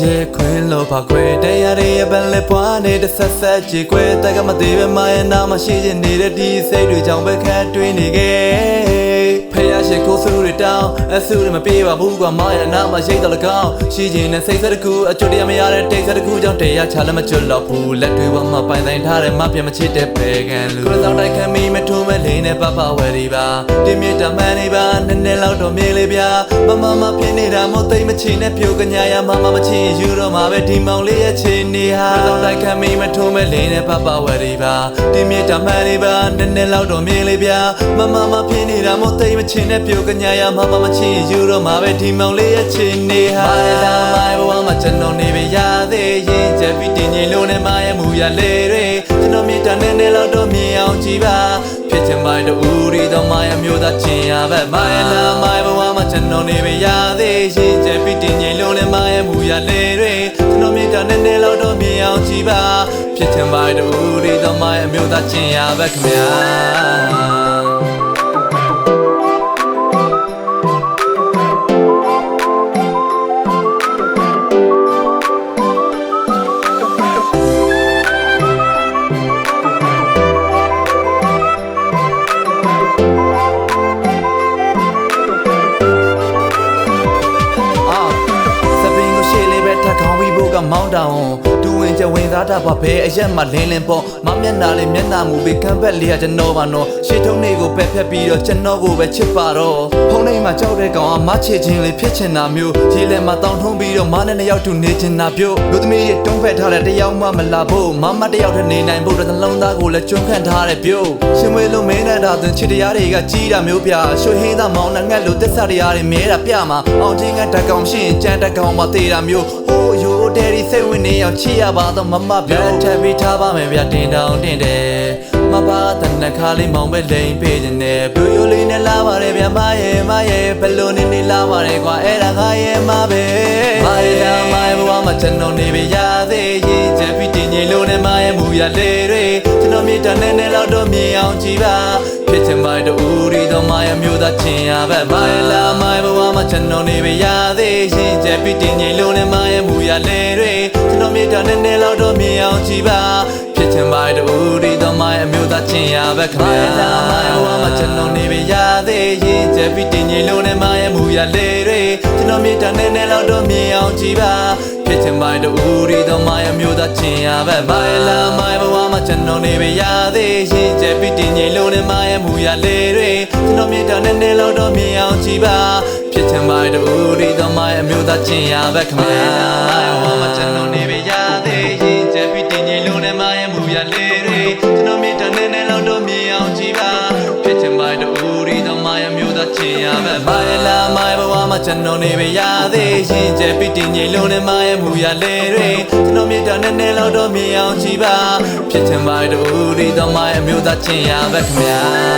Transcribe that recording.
ရေခွင်းလို့ပါခွေတရားတွေရဲ့ပန်လက်ပွားနေတဲ့ဆက်ဆက်ကြည်ခွေတက်ကမသေးပဲမရဲ့နာမရှိချင်နေတဲ့ဒီစိတ်တွေကြောင့်ပဲခတ်တွင်းနေခဲ့ ဖះရှိခိုးဆူတွေတောင်းအဆူတွေမပြေပါဘူးကွာမရဲ့နာမရှိတော့လကောင်းရှိချင်တဲ့စိတ်ဆက်တစ်ခုအကျွတ်တရားမရတဲ့တိတ်ဆက်တစ်ခုကြောင့်တရားချလည်းမကျွတ်တော့ဘူးလက်တွေဝမပိုင်ဆိုင်ထားတဲ့မပြတ်မချစ်တဲ့ပေကန်လူကိုယ်ဆောင်တိုက်ခံမိမထုံးမဲ့လင်းနဲ့ပပဝယ်ဒီပါတင်းမြင့်တမန်နေပါနည်းနည်းလောက်တော့မြေလေးဗျာမမမဖြစ်နေတာမို့သိမ့်မချင်နဲ့ပြိုကညာရမမမချင်ယူတော့မှာပဲဒီမောင်လေးရဲ့ချင်နေဟာကိုယ်ဆောင်တိုက်ခံမိမထုံးမဲ့လင်းနဲ့ပပဝယ်ဒီပါတင်းမြင့်တမန်နေပါနည်းနည်းလောက်တော့မြေလေးဗျာမမမဖြစ်နေတာမို့သိမ့်မချင်နဲ့ပြိုကညာရမမမချင်ယူတော့မှာပဲဒီမောင်လေးရဲ့ချင်နေဟာမိုင်လာမိုင်ဘဝမှာကျွန်တော်နေပဲရသေးရင်ချက်ပြီးတင်ကြီးလုံးနဲ့မရဲ့မူရလေတွေကျွန်တော်မြေတန်းနဲ့လောက်တော့မြင်အောင်ကြည့်ပါဖြစ်ချင်ပါတူရီတော့မရဲ့မျိုးသားချင်ရပဲမိုင်လာမိုင်ဘဝမှာကျွန်တော်နေပဲရသေးရင်ချက်ပြီးတင်ကြီးလုံးနဲ့မရဲ့မူရလေတွေကျွန်တော်မြေတန်းနဲ့လောက်တော့မြင်အောင်ကြည့်ပါဖြစ်ချင်ပါတူရီတော့မရဲ့မျိုးသားချင်ရပဲခင်ဗျာ ဝင်ကြဝင်သားတာပါဘဲအရက်မှလင်းလင်းပေါ့မမျက်နာလေးမျက်နာမူပြီးခံဘက်လေးကကျွန်တော်ပါနော်ရှေ့ထုံးလေးကိုပဲဖြတ်ပြီးတော့ကျွန်တော်ကိုပဲချစ်ပါတော့ဖုန်းထဲမှာကြောက်တဲ့ကောင်ကမချစ်ချင်းလေးဖြစ်ချင်တာမျိုးရေလဲမှာတောင်းထုံးပြီးတော့မနဲ့နှစ်ယောက်တူနေချင်တာပြောလူသမီးတွေတုံးဖက်ထားတဲ့တယောက်မှမလာဖို့မမတယောက်တည်းနေနိုင်ဖို့တော့နှလုံးသားကိုလည်းကျွမ်းခန့်ထားတဲ့ပြောရှင်မွေလုံးမင်းနဲ့တာသွင်းချစ်တရားတွေကကြီးတာမျိုးပြရွှေဟင်းသားမောင်နှငက်လိုသစ္စာတရားတွေမြဲတာပြမှာအောင်ချင်းကတက်ကောင်ရှင်းကြမ်းတက်ကောင်မသေးတာမျိုးဟိုး ယိုဒယ်ရီစိတ်ဝင်နေအောင်ချစ်ရပါတော့မမပြောထပ်ပြီးထားပါမယ်ဗျတင်တောင်တင်တယ်မပါတဲ့နှခါလေးမောင်ပဲလိန်ပေးနေတယ်ပြိုရိုလေးနဲ့လာပါတယ်ဗျမရဲ့မရဲ့ဘလို့နေနေလာပါတယ်ကွာအဲ့ဒါငါရဲ့မပဲမရဲ့မရဲ့ဘဝမှာကျွန်တော်နေပဲရသေးရင်ချက်ပြီးတင်ကြီးလို့နဲ့မရဲ့မူရလေတွေကျွန် တော်မြေတန်းနဲ့နဲ့တော့တော့မြင်အောင်ကြည့်ပါဖြစ်ချင်ပါတူရီတော့မရဲ့မျိုးသားချင်ရပဲမရဲ့လာမရဲ့ဘဝမှာကျွန်တော်နေပဲရသေးရင်ချက်ပြီးတင်ကြီးလို့နဲ့မရဲ့မူရလေတွေကျွန်တော်မြေတန်းနဲ့နဲ့တော့မြင်အောင်ကြည့်ပါဖြစ်ချင်ပါတူရီတော့မရဲ့မျိုးသားချင်ရပဲခင်ဗျာလာမရဲ့ဘဝမှာကျွန်တော်နေပဲရသေးရင်ချက်ပြီးတင်ကြီးလို့နဲ့မရဲ့မူရလေတွေကျွန်တော် မြေတန်းနဲ့နဲ့တော့မြင်အောင်ကြည့်ပါဖြစ်ချင်ပါတူရီတော့မရဲ့မျိုးသားချင်ရပဲမရဲ့လာမရဲ့ဘဝမှာကျွန်တော်နေပဲရသေးရင်ချက်ပြီးတင်ကြီးလို့နဲ့မရဲ့မူရလေတွေကျွန်တော်မြေတန်းနဲ့နဲ့တော့မြင်အောင်ကြည့်ပါဖြစ်ချင်ပါတူရီတော့မရဲ့မျိုးသားချင်ရပဲခင်ဗျာဘဝမှာကျွန်တော်နေပဲ ကျွန်တော်နေပဲရသေးရင်ချက်ပြီးတင်ကြီးလို့နဲ့မရဲ့မူရလေတွေကျွန်တော်မြေတန်းနဲ့နဲ့တော့မြင်အောင်ကြည့်ပါဖြစ်ချင်ပါတူရီတော့မရဲ့မျိုးသားချင်ရပဲခင်ဗျာ